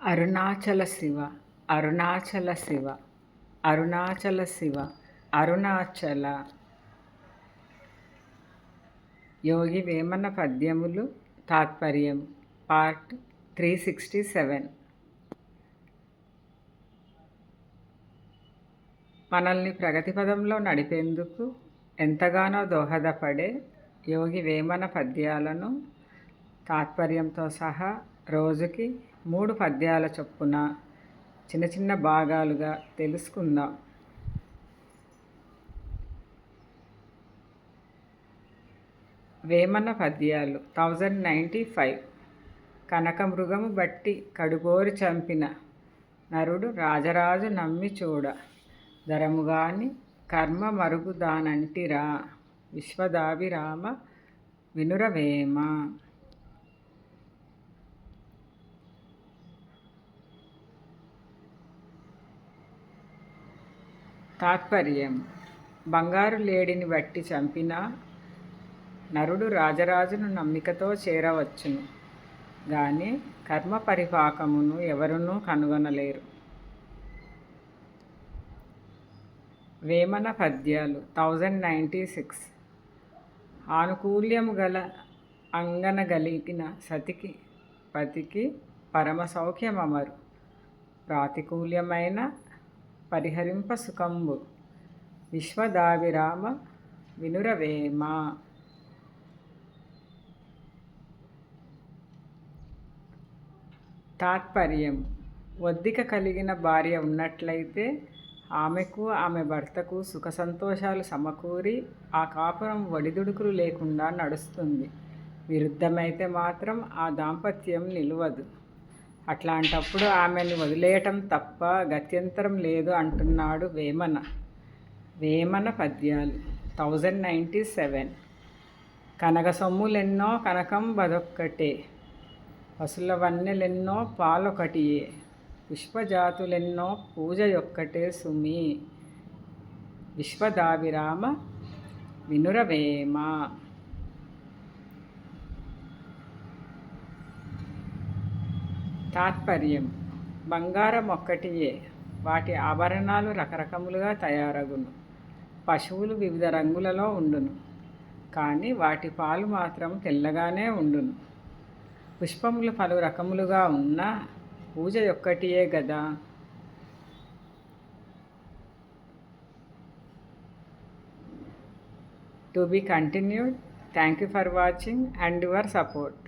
అరుణాచల శివ అరుణాచల శివ అరుణాచల శివ అరుణాచల. యోగి వేమన పద్యములు తాత్పర్యం part three sixty seven. మనల్ని ప్రగతి పదంలో నడిపేందుకు ఎంతగానో దోహదపడే యోగి వేమన పద్యాలను తాత్పర్యంతో సహా రోజుకి మూడు పద్యాల చొప్పున చిన్న చిన్న భాగాలుగా తెలుసుకుందాం. వేమన పద్యాలు థౌజండ్ నైంటీ ఫైవ్. కనకమృగము బట్టి కడుగోరు చంపిన నరుడు రాజరాజు నమ్మి చూడ. ధరముగాని కర్మ మరుగుదానంటిరా. విశ్వదాభిరామ వినురవేమ. తాత్పర్యం. బంగారు లేడిని బట్టి చంపిన నరుడు రాజరాజును నమ్మికతో చేరవచ్చును. కానీ కర్మ పరిపాకమును ఎవరునూ కనుగొనలేరు. వేమన పద్యాలు థౌజండ్ నైంటీ సిక్స్ ఆనుకూల్యము గల అంగనగలిగిన సతికి పతికి పరమ సౌఖ్యమమరు. ప్రాతికూల్యమైన పరిహరింప సుఖంబు. విశ్వదావిరామ వినురవేమ. తాత్పర్యం. ఒద్దిక కలిగిన భార్య ఉన్నట్లయితే ఆమెకు ఆమె భర్తకు సుఖ సంతోషాలు సమకూరి ఆ కాపురం ఒడిదుడుకులు లేకుండా నడుస్తుంది. విరుద్ధమైతే మాత్రం ఆ దాంపత్యం నిలవదు. అట్లాంటప్పుడు ఆమెను వదిలేయటం తప్ప గత్యంతరం లేదు అంటున్నాడు వేమన. వేమన పద్యాలు. Thousand ninety seven. కనక సొమ్ములెన్నో కనకం బదొక్కటే. పశుల వన్నెలెన్నో పాలొకటియే. పుష్పజాతులెన్నో పూజ యొక్కటే సుమి. విశ్వదాభిరామ వినురవేమ. తాత్పర్యం. బంగారం ఒక్కటియే వాటి ఆభరణాలు రకరకములుగా తయారగును. పశువులు వివిధ రంగులలో ఉండును. కానీ వాటి పాలు మాత్రం తెల్లగానే ఉండును. పుష్పములు పలు రకములుగా ఉన్నా పూజ ఒక్కటియే కదా to be continued. Thank you for watching and your support.